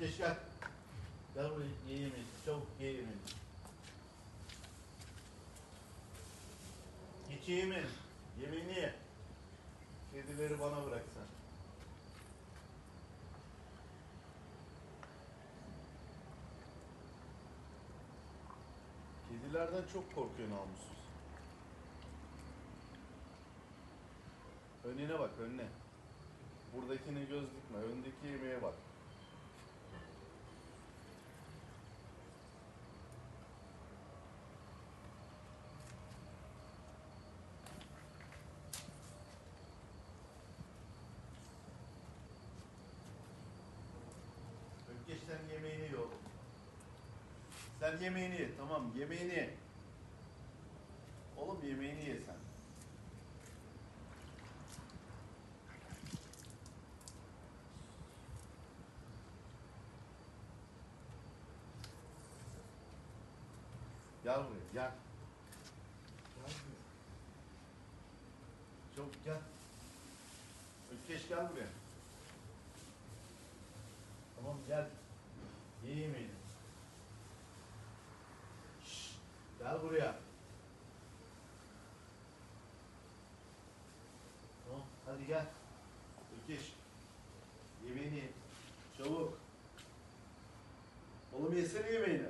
Geç gel. Buraya ye yemeğini. Çabuk ye yemeğini. Geç ye yemeğini. Yemeğini ye. Kedileri bana bırak sen. Kedilerden çok korkuyor namussuz. Önüne bak önüne. Buradakine göz dikme. Öndeki yemeğe bak. Ökkeş sen yemeğini ye. Sen yemeğini ye. Tamam yemeğini ye. Oğlum yemeğini ye sen. Gel buraya gel. Gel buraya. Çabuk gel. Ökkeş gel buraya. Tamam gel. Ye yemeğini. Şşş, gel buraya. Tamam hadi gel. Ökkeş. Yemeğini ye. Çabuk. Oğlum yesene yemeğini.